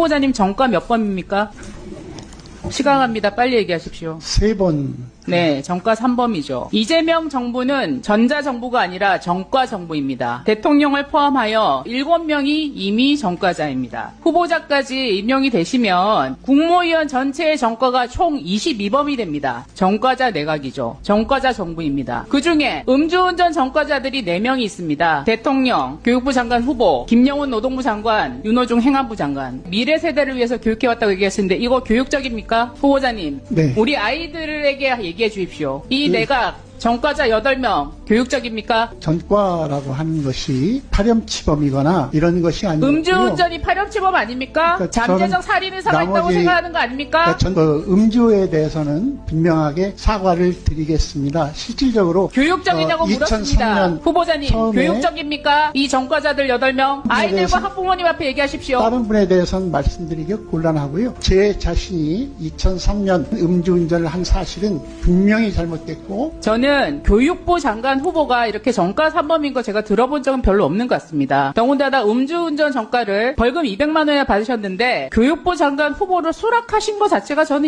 후보자님 정가 몇 범입니까? 시간 갑니다. 빨리 얘기하십시오. 세 번 네, 정가 3범이죠. 이재명 정부는 전자 정부가 아니라 정과 정부입니다. 대통령을 포함하여 7명이 이미 정과자입니다. 후보자까지 임명이 되시면 국무위원 전체의 정과가 총 22범이 됩니다. 정과자 내각이죠. 정과자 정부입니다. 그 중에 음주운전 정과자들이 4명이 있습니다. 대통령, 교육부 장관 후보, 김영훈 노동부 장관, 윤호중 행안부 장관. 미래 세대를 위해서 교육해왔다고 얘기하시는데 이거 교육적입니까? 후보자님. 네. 우리 아이들에게 얘기 해 주십시오. 이 내각 정과자 8명 교육적입니까? 전과라고 하는 것이 파렴치범이거나 이런 것이 아니고요. 음주운전이 파렴치범 아닙니까? 그러니까 잠재적 살인을 사과했다고 나머지- 생각하는 거 아닙니까? 그러니까 전 그 음주에 대해서는 분명하게 사과를 드리겠습니다. 실질적으로 교육적이냐고 어, 물었습니다. 2003년 후보자님, 처음에 교육적입니까? 이 정과자들 8명? 아이들과 대해서 학부모님 앞에 얘기하십시오. 다른 분에 대해서는 말씀드리기 곤란하고요. 제 자신이 2003년 음주운전을 한 사실은 분명히 잘못됐고 저는 교육부 장관 후보가 이렇게 정가 3범인 거 제가 들어본 적은 별로 없는 것 같습니다. 더군다나 음주운전 정가를 벌금 200만 원이나 받으셨는데 교육부 장관 후보를 수락하신 것 자체가 저는